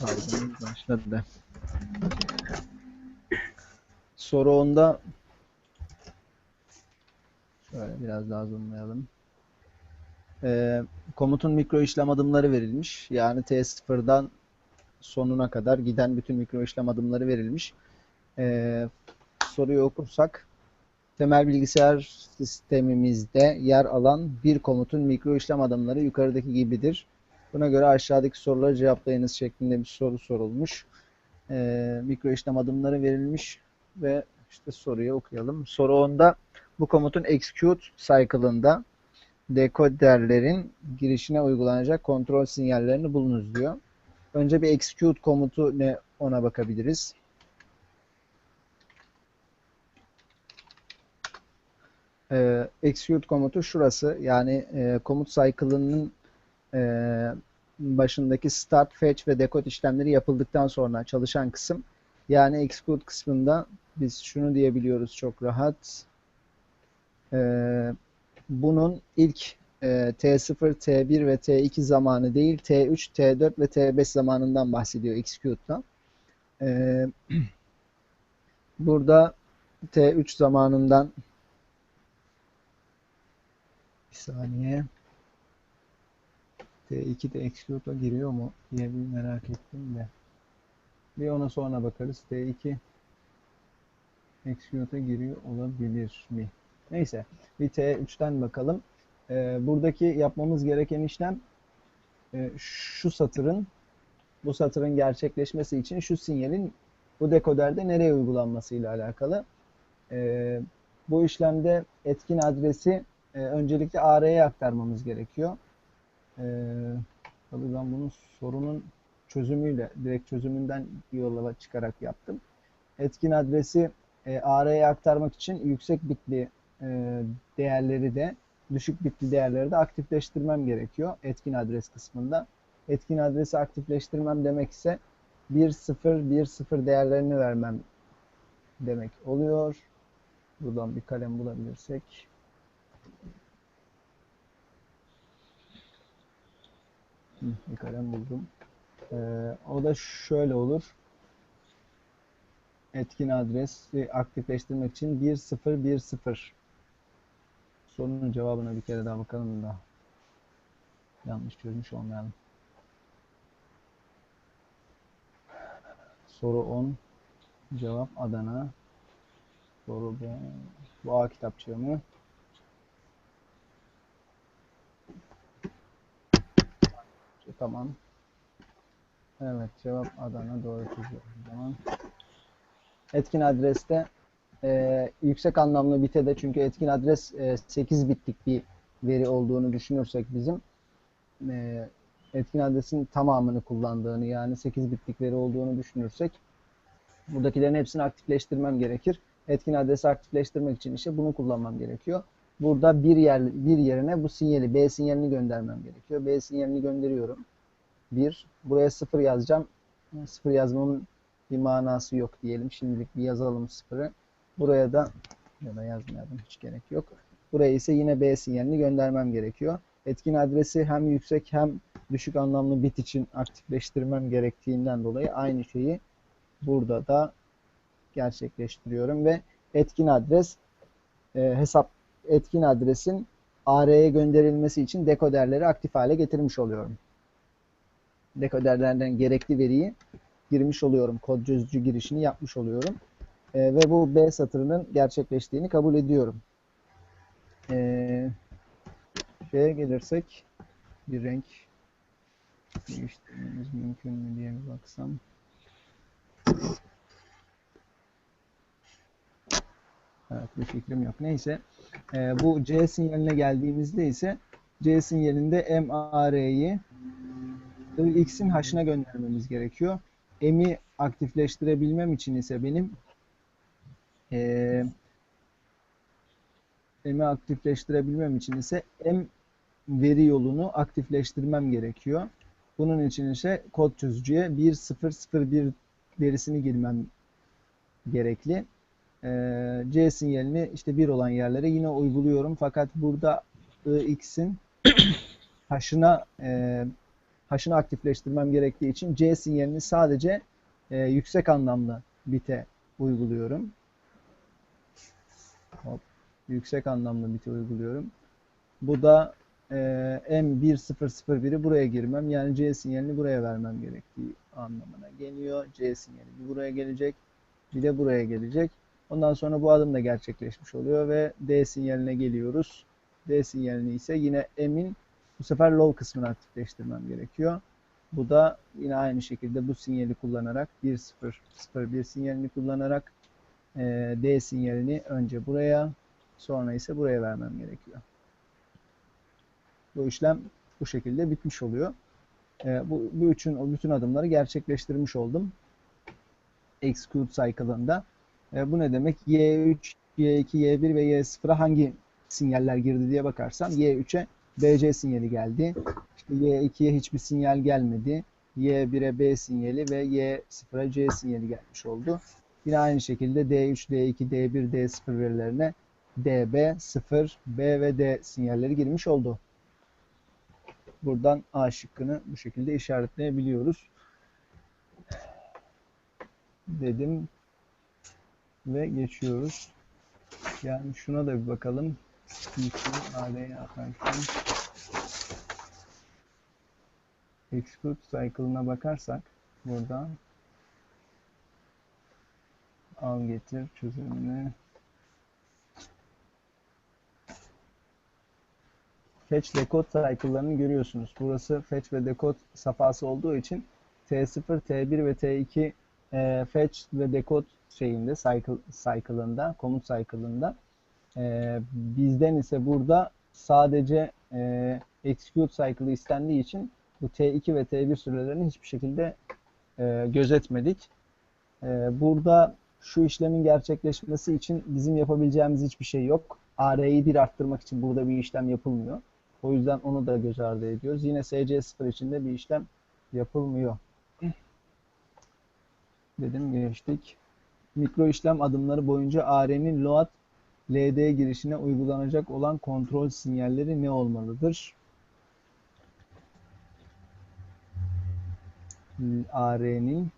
Kaydımız başladı. Soru 10'da şöyle biraz daha zoomlayalım. Ee, komutun mikro işlem adımları verilmiş. Yani T0'dan sonuna kadar giden bütün mikro işlem adımları verilmiş. Ee, soruyu okursak temel bilgisayar sistemimizde yer alan bir komutun mikro işlem adımları yukarıdaki gibidir. Buna göre aşağıdaki soruları cevaplayınız şeklinde bir soru sorulmuş. Ee, mikro işlem adımları verilmiş ve işte soruyu okuyalım. Soru 10'da bu komutun execute cycle'ında dekoderlerin girişine uygulanacak kontrol sinyallerini bulunuz diyor. Önce bir execute komutu ne ona bakabiliriz. Ee, execute komutu şurası. Yani e, komut cycle'ının e, başındaki start, fetch ve decode işlemleri yapıldıktan sonra çalışan kısım. Yani execute kısmında biz şunu diyebiliyoruz çok rahat. Ee, bunun ilk e, T0, T1 ve T2 zamanı değil, T3, T4 ve T5 zamanından bahsediyor execute'da. Ee, burada T3 zamanından bir saniye T2 de execute'a giriyor mu diye bir merak ettim de. Bir ona sonra bakarız. T2 execute'a giriyor olabilir mi? Neyse. Bir T3'ten bakalım. Ee, buradaki yapmamız gereken işlem e, şu satırın bu satırın gerçekleşmesi için şu sinyalin bu dekoderde nereye uygulanması ile alakalı. Ee, bu işlemde etkin adresi e, öncelikle AR'ye aktarmamız gerekiyor. Ee, tabii ben bunu sorunun çözümüyle, direkt çözümünden yola çıkarak yaptım. Etkin adresi e, AR'ye aktarmak için yüksek bitli e, değerleri de düşük bitli değerleri de aktifleştirmem gerekiyor etkin adres kısmında. Etkin adresi aktifleştirmem demek ise 1 0 1 0 değerlerini vermem demek oluyor. Buradan bir kalem bulabilirsek. Bir kalem buldum. Ee, o da şöyle olur. Etkin adresi aktifleştirmek için 1010 sorunun cevabına bir kere daha bakalım da yanlış çözmüş olmayalım. Soru 10 cevap Adana soru B bu A kitapçığı mı? Tamam. Evet cevap Adana doğru çözüyor. Tamam. Etkin adreste e, yüksek anlamlı bitede çünkü etkin adres e, 8 bitlik bir veri olduğunu düşünürsek bizim e, etkin adresin tamamını kullandığını yani 8 bitlik veri olduğunu düşünürsek buradakilerin hepsini aktifleştirmem gerekir. Etkin adresi aktifleştirmek için işte bunu kullanmam gerekiyor. Burada bir yer bir yerine bu sinyali B sinyalini göndermem gerekiyor. B sinyalini gönderiyorum. 1. Buraya 0 yazacağım. 0 yazmamın bir manası yok diyelim. Şimdilik bir yazalım 0'ı. Buraya da ya da yazmayalım hiç gerek yok. Buraya ise yine B sinyalini göndermem gerekiyor. Etkin adresi hem yüksek hem düşük anlamlı bit için aktifleştirmem gerektiğinden dolayı aynı şeyi burada da gerçekleştiriyorum ve etkin adres e, hesap etkin adresin AR'ye gönderilmesi için dekoderleri aktif hale getirmiş oluyorum. Dekoderlerden gerekli veriyi girmiş oluyorum. Kod çözücü girişini yapmış oluyorum. E, ve bu B satırının gerçekleştiğini kabul ediyorum. E, şeye gelirsek bir renk değiştirmemiz mümkün mü diye bir baksam. Evet bir fikrim yok. Neyse. E, bu C sinyaline geldiğimizde ise C sinyalinde MAR'yi X'in H'ına göndermemiz gerekiyor. M'i aktifleştirebilmem için ise benim e, M'i aktifleştirebilmem için ise M veri yolunu aktifleştirmem gerekiyor. Bunun için ise kod çözücüye 1001 verisini girmem gerekli. Ee, C sinyalini işte 1 olan yerlere yine uyguluyorum. Fakat burada IX'in haşına e, hash'ını aktifleştirmem gerektiği için C sinyalini sadece e, yüksek anlamlı bite uyguluyorum. Hop, yüksek anlamlı biti uyguluyorum. Bu da e, M1001'i buraya girmem yani C sinyalini buraya vermem gerektiği anlamına geliyor. C sinyali buraya gelecek, bir de buraya gelecek. Ondan sonra bu adım da gerçekleşmiş oluyor ve D sinyaline geliyoruz. D sinyalini ise yine M'in bu sefer low kısmını aktifleştirmem gerekiyor. Bu da yine aynı şekilde bu sinyali kullanarak 1-0-0-1 sinyalini kullanarak e, D sinyalini önce buraya sonra ise buraya vermem gerekiyor. Bu işlem bu şekilde bitmiş oluyor. E, bu, bu üçün bütün adımları gerçekleştirmiş oldum. Execute cycle'ında. E, bu ne demek? Y3, Y2, Y1 ve Y0'a hangi sinyaller girdi diye bakarsam Y3'e BC sinyali geldi. İşte Y2'ye hiçbir sinyal gelmedi. Y1'e B sinyali ve Y0'a C sinyali gelmiş oldu. Yine aynı şekilde D3, D2, D1, D0 verilerine DB, 0, B ve D sinyalleri girmiş oldu. Buradan A şıkkını bu şekilde işaretleyebiliyoruz. Dedim ve geçiyoruz. Yani şuna da bir bakalım. AD'ye atarken Execute cycle'ına bakarsak buradan al getir çözümünü fetch decode cycle'larını görüyorsunuz. Burası fetch ve decode safhası olduğu için T0, T1 ve T2 e, fetch ve decode şeyinde cycle cycle'ında, komut cycle'ında e, bizden ise burada sadece e, execute cycle'ı istendiği için bu T2 ve T1 sürelerini hiçbir şekilde e, gözetmedik. E, burada şu işlemin gerçekleşmesi için bizim yapabileceğimiz hiçbir şey yok. AR'yi bir arttırmak için burada bir işlem yapılmıyor. O yüzden onu da göz ardı ediyoruz. Yine SC0 için de bir işlem yapılmıyor. Dedim geçtik. Mikro işlem adımları boyunca AR'nin load LD girişine uygulanacak olan kontrol sinyalleri ne olmalıdır? AR'nin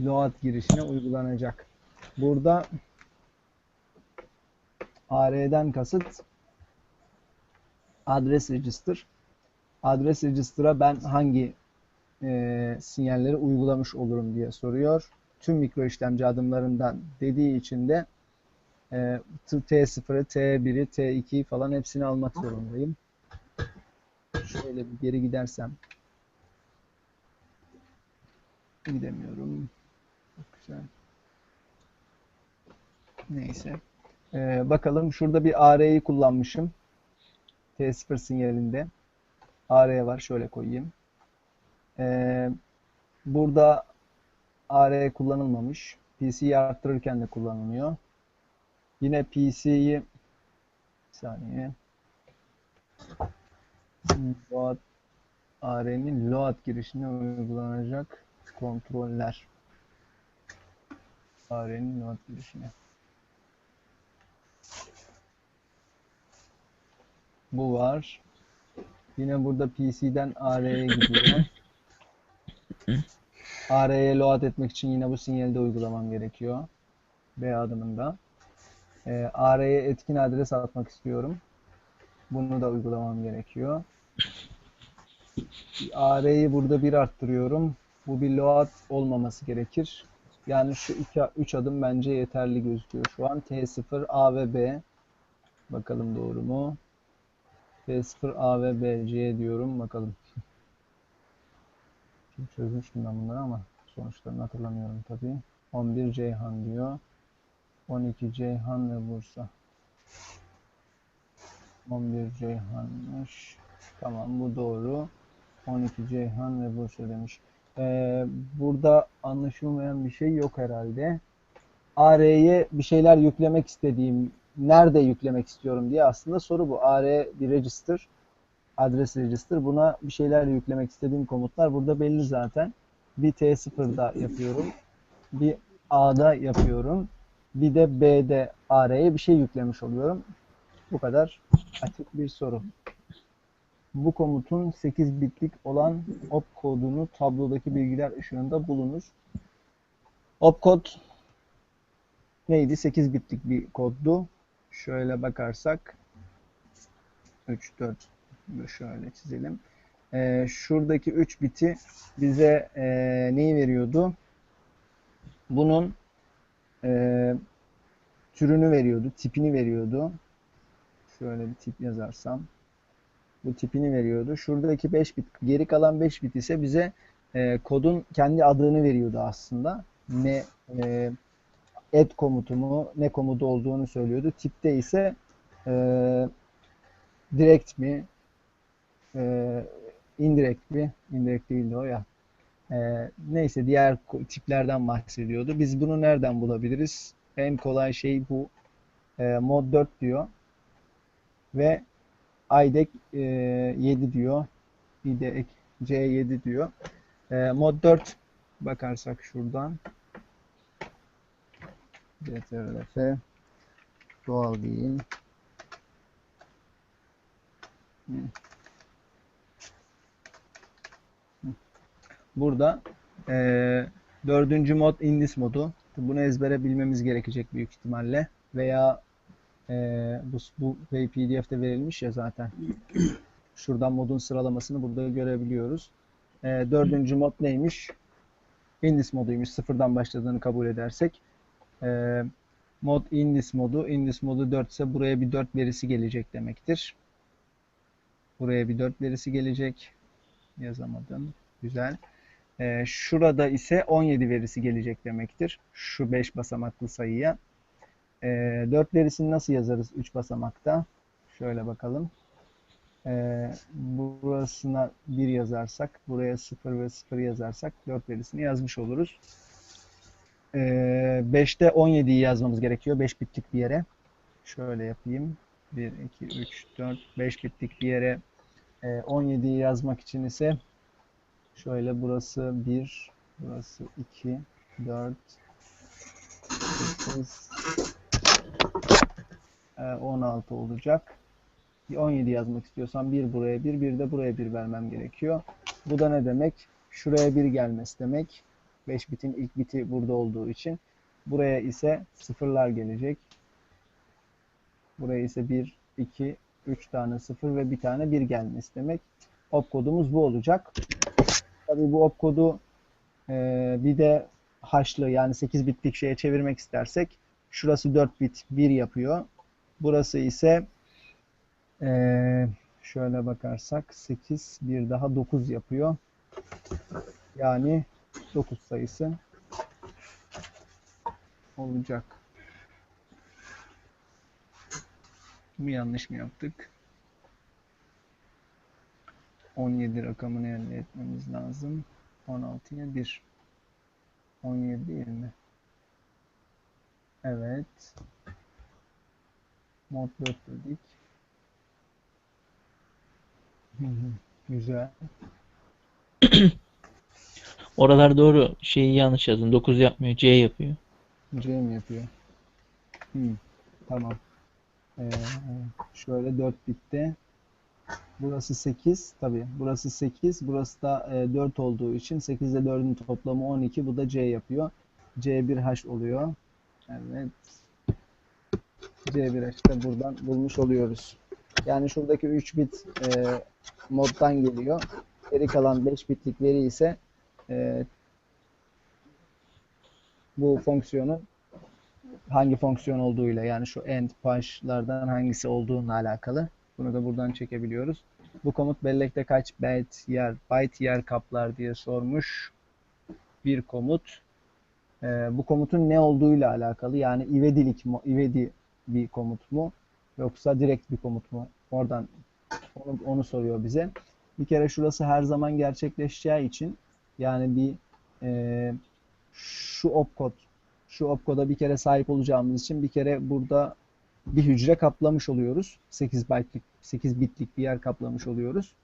load girişine uygulanacak. Burada AR'den kasıt adres register. Adres register'a ben hangi e, sinyalleri uygulamış olurum diye soruyor. Tüm mikro işlemci adımlarından dediği için de e, T0'ı, T1'i, T2'yi falan hepsini almak zorundayım. Şöyle bir geri gidersem gidemiyorum. Çok güzel. Neyse. Ee, bakalım şurada bir AR'yi kullanmışım. T0 sinyalinde. AR var. Şöyle koyayım. Ee, burada AR kullanılmamış. PC'yi arttırırken de kullanılıyor. Yine PC'yi bir saniye load AR'nin load girişine uygulanacak kontroller. AR'nin load girişine. Bu var. Yine burada PC'den AR'ye gidiyor. AR'ye load etmek için yine bu sinyali de uygulamam gerekiyor. B adımında. E, AR'ye etkin adres atmak istiyorum. Bunu da uygulamam gerekiyor. AR'yi burada bir arttırıyorum. Bu bir load olmaması gerekir. Yani şu 3 adım bence yeterli gözüküyor şu an. T0, A ve B. Bakalım doğru mu? T0, A ve B, C diyorum. Bakalım. Çözmüştüm ben bunları ama sonuçlarını hatırlamıyorum tabii. 11 Ceyhan diyor. 12 Ceyhan ve Bursa. 11 Ceyhan'mış. Tamam bu doğru. 12 Ceyhan ve Bursa demiş. Ee, burada anlaşılmayan bir şey yok herhalde. AR'ye bir şeyler yüklemek istediğim, nerede yüklemek istiyorum diye aslında soru bu. AR bir register, adres register. Buna bir şeyler yüklemek istediğim komutlar burada belli zaten. Bir T0'da yapıyorum. Bir A'da yapıyorum. Bir de B'de AR'ye bir şey yüklemiş oluyorum. Bu kadar açık bir soru. Bu komutun 8 bitlik olan opkodunu tablodaki bilgiler ışığında bulunuz. Opkod neydi? 8 bitlik bir koddu. Şöyle bakarsak 3, 4 şöyle çizelim. Ee, şuradaki 3 biti bize e, neyi veriyordu? Bunun e, türünü veriyordu, tipini veriyordu. Şöyle bir tip yazarsam bu tipini veriyordu. Şuradaki 5 bit, geri kalan 5 bit ise bize e, kodun kendi adını veriyordu aslında. Ne e, add komutu mu, ne komutu olduğunu söylüyordu. Tipte ise e, direkt mi, e, indirect mi, indirect değildi o ya. E, neyse diğer tiplerden bahsediyordu. Biz bunu nereden bulabiliriz? En kolay şey bu. E, mod 4 diyor. Ve IDEC e, 7 diyor. IDEC C7 diyor. E, mod 4 bakarsak şuradan CTRL doğal değil. Burada e, dördüncü mod indis modu. Bunu ezbere bilmemiz gerekecek büyük ihtimalle. Veya e, bu, bu PDF'de verilmiş ya zaten. Şuradan modun sıralamasını burada görebiliyoruz. E, dördüncü mod neymiş? Indis moduymuş. Sıfırdan başladığını kabul edersek. E, mod indis modu. Indis modu 4 ise buraya bir 4 verisi gelecek demektir. Buraya bir 4 verisi gelecek. Yazamadım. Güzel. Ee, şurada ise 17 verisi gelecek demektir. Şu 5 basamaklı sayıya. Ee, 4 verisini nasıl yazarız 3 basamakta? Şöyle bakalım. Ee, burasına 1 yazarsak, buraya 0 ve 0 yazarsak 4 verisini yazmış oluruz. Ee, 5'te 17'yi yazmamız gerekiyor. 5 bitlik bir yere. Şöyle yapayım. 1, 2, 3, 4, 5 bitlik bir yere 17'yi e, yazmak için ise şöyle burası 1, burası 2, 4, 8, 16 olacak. 17 yazmak istiyorsam 1 buraya 1, 1 de buraya 1 vermem gerekiyor. Bu da ne demek? Şuraya 1 gelmesi demek. 5 bitin ilk biti burada olduğu için. Buraya ise sıfırlar gelecek. Buraya ise 1, 2, 3 tane 0 ve bir tane 1 gelmesi demek. Opkodumuz bu olacak. Tabii bu opkodu e, bir de haşlı yani 8 bitlik şeye çevirmek istersek şurası 4 bit 1 yapıyor. Burası ise e, şöyle bakarsak 8 bir daha 9 yapıyor. Yani 9 sayısı olacak. mi yanlış mı yaptık? 17 rakamını elde etmemiz lazım. 16'ya 1. 17 değil mi? Evet. Mod 4 dedik. Güzel. Oralar doğru. Şeyi yanlış yazdın. 9 yapmıyor. C yapıyor. C mi yapıyor? Hmm. Tamam. Ee, şöyle 4 bitti. Burası 8. Tabi burası 8. Burası da e, 4 olduğu için 8 ile 4'ün toplamı 12. Bu da C yapıyor. C1H oluyor. Evet. C1H de buradan bulmuş oluyoruz. Yani şuradaki 3 bit e, moddan geliyor. Geri kalan 5 bitlik veri ise e, bu fonksiyonu hangi fonksiyon olduğuyla yani şu end punch'lardan hangisi olduğuna alakalı. Bunu da buradan çekebiliyoruz. Bu komut bellekte kaç byte yer, byte yer kaplar diye sormuş bir komut. Ee, bu komutun ne olduğuyla alakalı yani ivedilik mi, ivedi bir komut mu yoksa direkt bir komut mu? Oradan onu, onu soruyor bize. Bir kere şurası her zaman gerçekleşeceği için yani bir e, şu opkod şu opkoda bir kere sahip olacağımız için bir kere burada bir hücre kaplamış oluyoruz. 8 byte'lik 8 bitlik bir yer kaplamış oluyoruz.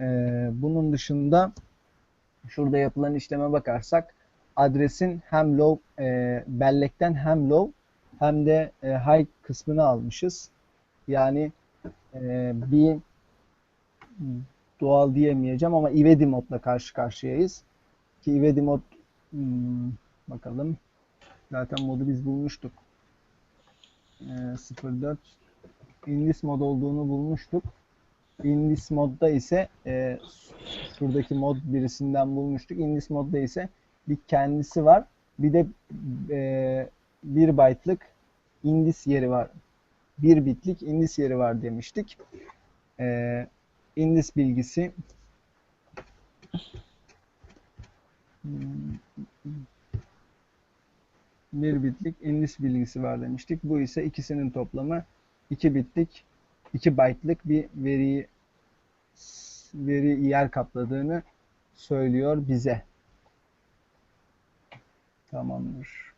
Ee, bunun dışında şurada yapılan işleme bakarsak adresin hem low e, bellekten hem low hem de e, high kısmını almışız. Yani e, bir doğal diyemeyeceğim ama ivedi modla karşı karşıyayız. Ki ivedi mod hmm, bakalım. Zaten modu biz bulmuştuk. Ee, 04 Indis mod olduğunu bulmuştuk. Indis modda ise e, şuradaki mod birisinden bulmuştuk. Indis modda ise bir kendisi var. Bir de e, 1 byte'lık indis yeri var. 1 bitlik indis yeri var demiştik. E, indis bilgisi bir bitlik indis bilgisi var demiştik. Bu ise ikisinin toplamı 2 bitlik 2 byte'lık bir veriyi veri yer kapladığını söylüyor bize. Tamamdır.